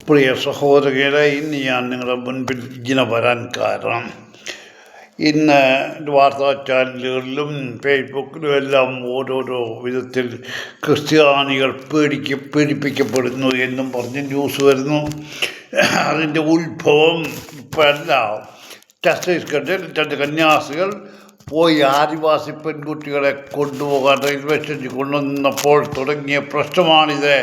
പ്രിയ സഹോദരരെ ഇന്ന് ഞാൻ നിങ്ങളുടെ മുൻപിൽ ഇങ്ങനെ വരാൻ കാരണം. ഇന്ന് വാർത്താ ചാനലുകളിലും ഫേസ്ബുക്കിലും എല്ലാം ഓരോരോ വിധത്തിൽ ക്രിസ്ത്യാനികൾ പേടിക്ക പീഡിപ്പിക്കപ്പെടുന്നു എന്നും പറഞ്ഞ് ന്യൂസ് വരുന്നു. അതിന്റെ ഉത്ഭവം ഇപ്പോഴല്ല ഛത്തീസ്ഗഡിൽ രണ്ട് കന്യാസികൾ പോയി ആദിവാസി പെൺകുട്ടികളെ കൊണ്ടുപോകാൻ റെയിൽവേ സ്റ്റേഷനിൽ കൊണ്ടുവന്നപ്പോൾ തുടങ്ങിയ പ്രശ്നമാണിത്.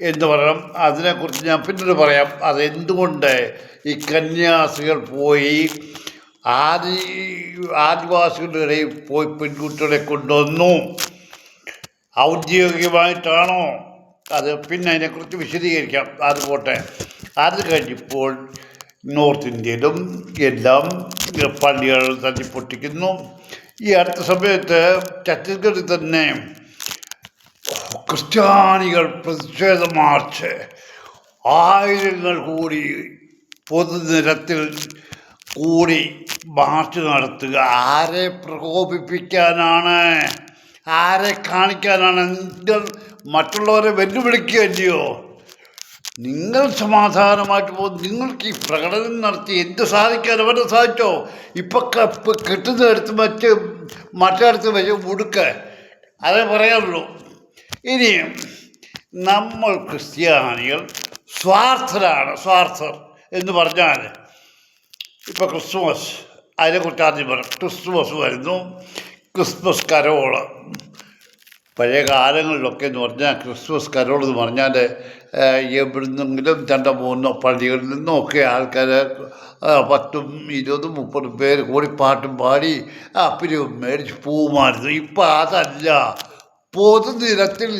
എന്ന് പറയണം. അതിനെക്കുറിച്ച് ഞാൻ പിന്നീട് പറയാം. അതെന്തുകൊണ്ട് ഈ കന്യാസികൾ പോയി ആദി ആദിവാസികളുടെ ഇടയിൽ പോയി പെൺകുട്ടികളെ കൊണ്ടുവന്നു? ഔദ്യോഗികമായിട്ടാണോ? അത് പിന്നെ അതിനെക്കുറിച്ച് വിശദീകരിക്കാം. അത് പോട്ടെ. അത് കഴിഞ്ഞപ്പോൾ നോർത്ത് ഇന്ത്യയിലും എല്ലാം പള്ളികൾ തല്ലിപ്പൊട്ടിക്കുന്നു ഈ അടുത്ത സമയത്ത് ഛത്തീസ്ഗഡിൽ തന്നെ ക്രിസ്ത്യാനികൾ പ്രതിഷേധ മാർച്ച് ആയിരങ്ങൾ കൂടി പൊതുനിരത്തിൽ കൂടി മാർച്ച് നടത്തുക. ആരെ പ്രകോപിപ്പിക്കാനാണ്? ആരെ കാണിക്കാനാണ്? നിങ്ങൾ മറ്റുള്ളവരെ വെല്ലുവിളിക്കുകയല്ലയോ നിങ്ങൾ സമാധാനമായിട്ട് പോകും. നിങ്ങൾക്ക് ഈ പ്രകടനം നടത്തി എന്ത് സാധിക്കാൻ അവരെ സാധിച്ചോ? ഇപ്പൊ കപ്പ് ഇപ്പൊ കിട്ടുന്നിടത്ത് മറ്റ് മറ്റിടത്ത് വെച്ച് ഉടുക്ക്. അതേ പറയാനുള്ളൂ ഇനിയും നമ്മൾ ക്രിസ്ത്യാനികൾ സ്വാർത്ഥരാണ് സ്വാർത്ഥർ എന്ന് പറഞ്ഞാൽ ഇപ്പോൾ ക്രിസ്മസ് അതിനെക്കുറിച്ച് ആദ്യം പറയാം ക്രിസ്മസ് വരുന്നു ക്രിസ്മസ് കരോൾ. പഴയ കാലങ്ങളിലൊക്കെ എന്ന് പറഞ്ഞാൽ ക്രിസ്മസ് കരോൾ എന്ന് പറഞ്ഞാൽ എവിടുന്നെങ്കിലും രണ്ടോ മൂന്നോ പള്ളികളിൽ നിന്നോ ഒക്കെ ആൾക്കാർ പത്തും ഇരുപതും മുപ്പതും പേര് കൂടി പാട്ടും പാടി അപ്പിരി മേടിച്ച് പോകുമായിരുന്നു ഇപ്പം അതല്ല. പൊതുനിരത്തിൽ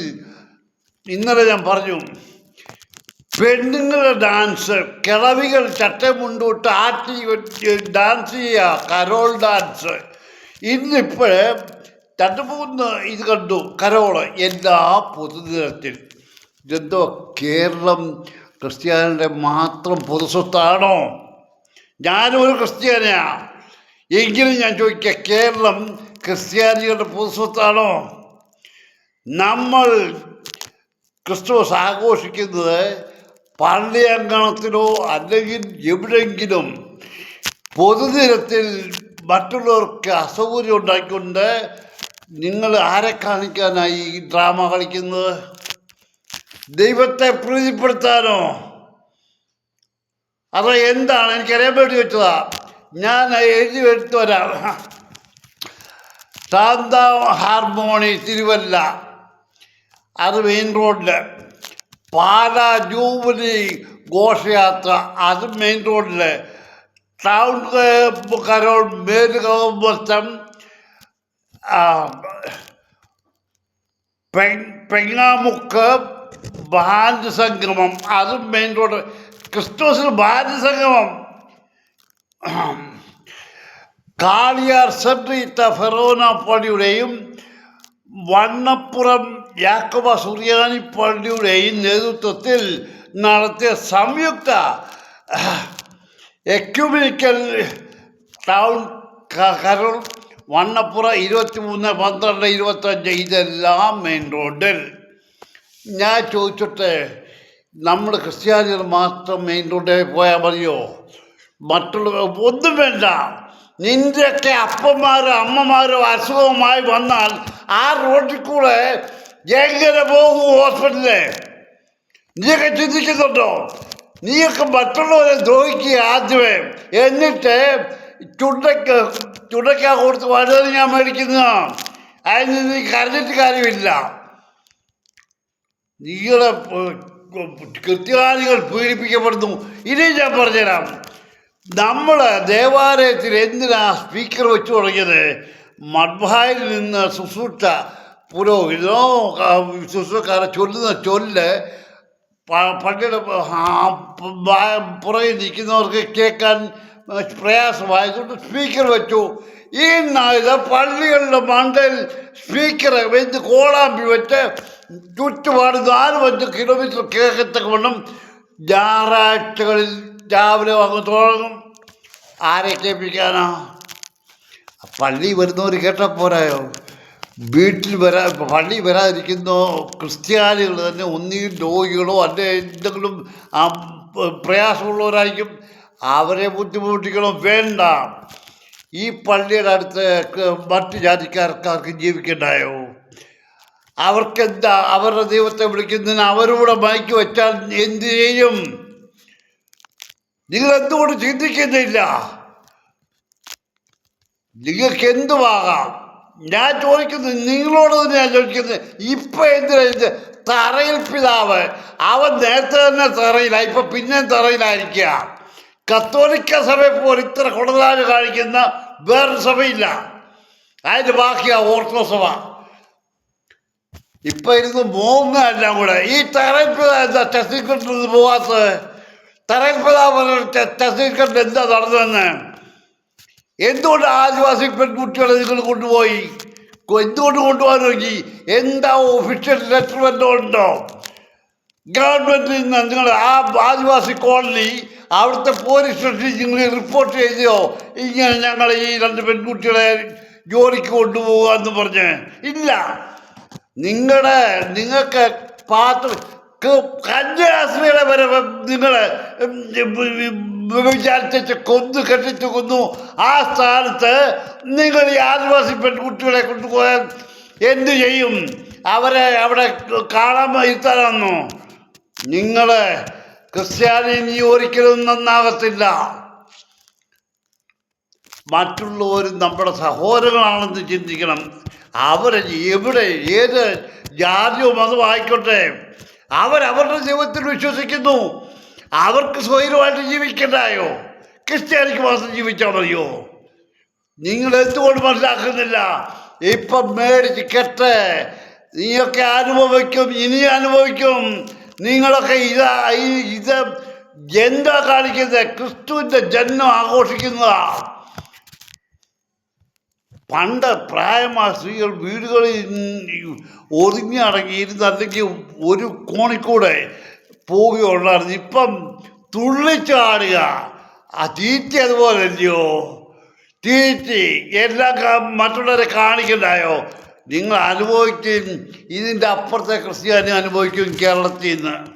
ഇന്നലെ ഞാൻ പറഞ്ഞു പെണ്ണുങ്ങളുടെ ഡാൻസ് കിളവികൾ ചട്ടമുണ്ടോട്ട് വെച്ച് ഡാൻസ് ചെയ്യുക കരോൾ ഡാൻസ് ഇന്നിപ്പോൾ രണ്ട് മൂന്ന് ഇത് കണ്ടു കരോൾ. എല്ലാ പൊതുനിരത്തിൽ ഇതെന്തോ കേരളം ക്രിസ്ത്യാനിയുടെ മാത്രം പൊതുസ്വത്താണോ? ഞാനൊരു ക്രിസ്ത്യാനിയാണ് എങ്കിലും ഞാൻ ചോദിക്കുക കേരളം ക്രിസ്ത്യാനികളുടെ പൊതുസ്വത്താണോ? നമ്മൾ ക്രിസ്തുമസ് ആഘോഷിക്കുന്നത് പള്ളിയങ്കണത്തിലോ അല്ലെങ്കിൽ എവിടെയെങ്കിലും പൊതുനിരത്തിൽ മറ്റുള്ളവർക്ക് അസൗകര്യം ഉണ്ടാക്കിക്കൊണ്ട് നിങ്ങൾ ആരെ കാണിക്കാനായി ഈ ഡ്രാമ കളിക്കുന്നത്? ദൈവത്തെ പ്രീതിപ്പെടുത്താനോ? അത് എന്താണ്? എനിക്കറിയാൻ വേണ്ടി വെച്ചതാ. ഞാൻ എഴുതി എടുത്തു വരാം. ഹാർമോണി തിരുവല്ല. അത് മെയിൻ റോഡിൽ പാലാ ജൂബിലി ഘോഷയാത്ര അത് മെയിൻ റോഡിൽ ടൗൺ കരോൾ മേലുകവസ്ഥം പെങ്ങാമുക്ക് ബാൻഡ് സംഗമം അതും മെയിൻ റോഡ്. ക്രിസ്തുമസിൽ ബാൻഡ് സംഗമം. കാളിയാർ സെൻട്രീറ്റ ഫെറോന പള്ളിയുടെയും വണ്ണപ്പുറം യാക്കോബ സുറിയാനി പള്ളിയുടെയും നേതൃത്വത്തിൽ നടത്തിയ സംയുക്ത എക്യുമിനിക്കൽ ടൗൺ കരോൾ വണ്ണപ്പുറ ഇരുപത്തി മൂന്ന് പന്ത്രണ്ട് ഇരുപത്തഞ്ച് ഇതെല്ലാം മെയിൻ റോഡിൽ. ഞാൻ ചോദിച്ചിട്ട് നമ്മൾ ക്രിസ്ത്യാനികൾ മാത്രം മെയിൻ റോഡിൽ പോയാൽ മതിയോ? മറ്റുള്ളവർ ഒന്നും വേണ്ട. നിന്റെയൊക്കെ അപ്പന്മാരോ അമ്മമാരോ അസുഖവുമായി വന്നാൽ ആ റോഡിൽ കൂടെ എങ്ങനെ പോകും ഹോസ്പിറ്റലിൽ നീയൊക്കെ ചിന്തിക്കുന്നുണ്ടോ? നീയൊക്കെ മറ്റുള്ളവരെ ദ്രോഹിക്കുക ആദ്യമേ. എന്നിട്ട് ചുണ്ടയ്ക്ക് ചുണ്ടയ്ക്കാ കൊടുത്ത് വരുന്നത് ഞാൻ മേടിക്കുന്ന. അതിന് നീ കരഞ്ഞിട്ട് കാര്യമില്ല. നിങ്ങളെ കൃത്യകാരികൾ പീഡിപ്പിക്കപ്പെടുന്നു. ഇനി ഞാൻ പറഞ്ഞുതരാം. നമ്മൾ ദേവാലയത്തിൽ എന്തിനാ സ്പീക്കർ വെച്ചു തുടങ്ങിയത്? മഡ്ഭായിൽ നിന്ന് ശുശ്രൂഷ പുരോഹിതോ ശുശ്രൂഷക്കാരെ ചൊല്ലുന്ന ചൊല്ല് പള്ളിയുടെ പുറകിൽ നിൽക്കുന്നവർക്ക് കേൾക്കാൻ പ്രയാസമായതുകൊണ്ട് സ്പീക്കർ വെച്ചു. ഈ നായത് പള്ളികളുടെ മണ്ടയിൽ സ്പീക്കർ വെച്ച് കോളാമ്പി വെച്ച് ചുറ്റുപാട് നാല് അഞ്ച് കിലോമീറ്റർ കേൾക്കത്തക്കവണ്ണം ഞായറാഴ്ചകളിൽ രാവിലെ അങ്ങ് ആരെ കേൾപ്പിക്കാനാ? പള്ളി വരുന്നവർ കേട്ട പോരായോ? വീട്ടിൽ വരാ പള്ളി വരാതിരിക്കുന്ന ക്രിസ്ത്യാനികൾ തന്നെ ഒന്നീ രോഗികളോ അല്ലെ എന്തെങ്കിലും ആ പ്രയാസമുള്ളവരായിരിക്കും. അവരെ ബുദ്ധിമുട്ടിക്കണം? വേണ്ട. ഈ പള്ളിയുടെ അടുത്ത് മറ്റു ജാതിക്കാർക്കാർക്ക് ജീവിക്കണ്ടായോ? അവർക്കെന്താ? അവരുടെ ദൈവത്തെ വിളിക്കുന്നതിന് അവരൂടെ മയക്കി വെച്ചാൽ എന്ത് ചെയ്യും? നിങ്ങൾ എന്തുകൊണ്ട് ചിന്തിക്കുന്നില്ല? നിങ്ങൾക്ക് എന്തുവാകാം ഞാൻ ചോദിക്കുന്നത് നിങ്ങളോട് തന്നെ ഞാൻ ചോദിക്കുന്നത്. ഇപ്പൊ എന്തിനാ തറയിൽ പിതാവ്? അവൻ നേരത്തെ തന്നെ തറയിലായി ഇപ്പൊ പിന്നെ തറയിലായിരിക്കുക കത്തോലിക്ക സഭയെ പോലെ ഇത്ര കൊടുതാൽ കാണിക്കുന്ന വേറൊരു സഭയില്ല. അതിന്റെ ബാക്കിയാ ഓർത്തഡോക്സ് സഭ. ഇപ്പൊ ഇരുന്ന് മൂന്നല്ല കൂടെ. ഈ തറയിൽ പിതാവ് എന്താ ടെസ്റ്റിൽ പോവാത്തത് പിതാവ് ടെസ്റ്റിൽ എന്താ നടന്നതെന്ന്? എന്തുകൊണ്ട് ആദിവാസി പെൺകുട്ടികളെ നിങ്ങൾ കൊണ്ടുപോയി? എന്തുകൊണ്ട് കൊണ്ടുപോകാൻ നോക്കി എന്താ ഒഫീഷ്യൽ ലെറ്റർ വല്ലതും ഉണ്ടോ ഗവൺമെന്റിൽ നിന്ന് നിങ്ങൾ ആ ആദിവാസി കോളനി അവിടുത്തെ പോലീസ് സ്റ്റേഷനിൽ നിങ്ങൾ റിപ്പോർട്ട് ചെയ്തോ? ഇങ്ങനെ ഞങ്ങൾ ഈ രണ്ട് പെൺകുട്ടികളെ ജോലിക്ക് കൊണ്ടുപോകുക എന്ന് പറഞ്ഞ്. ഇല്ല. നിങ്ങളുടെ നിങ്ങൾക്ക് പാത്ര കന്യാസ്ത്രീകളെ വരെ നിങ്ങൾ വിചാരിച്ചു കൊന്നു കെട്ടിച്ചു കൊന്നു. ആ സ്ഥാനത്ത് നിങ്ങൾ ഈ ആദിവാസി പെൺകുട്ടികളെ കൊണ്ടുപോയാൽ എന്തു ചെയ്യും? അവരെ അവിടെ കാണാൻ ഇരുത്താനാണോ നിങ്ങൾ ക്രിസ്ത്യാനി നീ ഒരിക്കലും നന്നാകത്തില്ല. മറ്റുള്ളവരും നമ്മുടെ സഹോദരങ്ങളാണെന്ന് ചിന്തിക്കണം. അവരെ എവിടെ ഏത് ജാതിയോ മതമോ ആയിക്കോട്ടെ. അവരവരുടെ ദൈവത്തിൽ വിശ്വസിക്കുന്നു. അവർക്ക് സ്വൈരമായിട്ട് ജീവിക്കണ്ടായോ? ക്രിസ്ത്യാനിക്ക് മാത്രം ജീവിച്ചാൽ മതിയോ നിങ്ങൾ എന്തുകൊണ്ട് മനസ്സിലാക്കുന്നില്ല? ഇപ്പം മേടിച്ച് കെട്ട്. നീയൊക്കെ അനുഭവിക്കും ഇനി അനുഭവിക്കും. നിങ്ങളൊക്കെ ഇതാ ഇത് എന്താ കാണിക്കുന്നത്? ക്രിസ്തുവിന്റെ ജന്മം ആഘോഷിക്കുന്നതാ. പണ്ട് പ്രായമായ സ്ത്രീകൾ വീടുകളിൽ ഒതുങ്ങി അടങ്ങിയിരുന്ന് അല്ലെങ്കിൽ ഒരു കോണിക്കൂടെ പോവുകയുള്ളായിരുന്നു ഇപ്പം തുള്ളിച്ചാടുക. ആ തീറ്റി അതുപോലെ അല്ലയോ? തീറ്റി എല്ലാം മറ്റുള്ളവരെ കാണിക്കണ്ടായോ? നിങ്ങൾ അനുഭവിക്കും. ഇതിന്റെ അപ്പുറത്തെ ക്രിസ്ത്യാനി അനുഭവിക്കും കേരളത്തിൽ നിന്ന്.